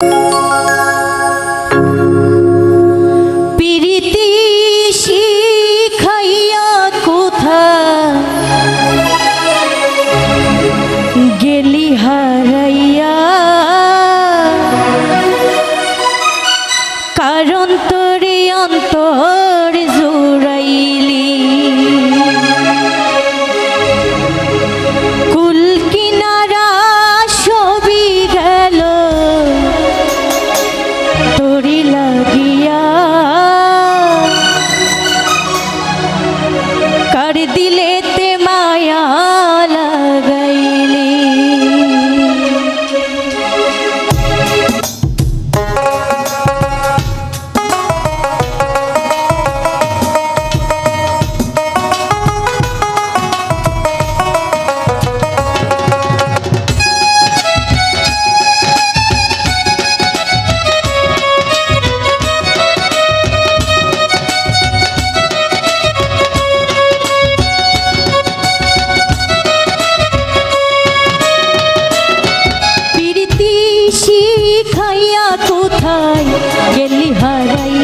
you গেলি হারাইয়া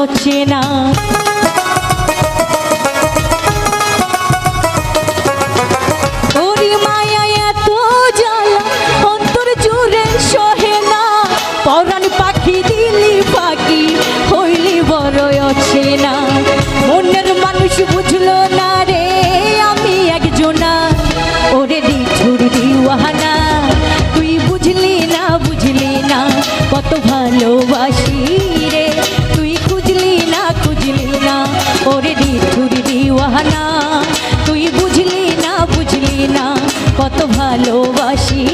রচনা জাহানা তুই বুঝলি না বুঝলি না কত ভালোবাসি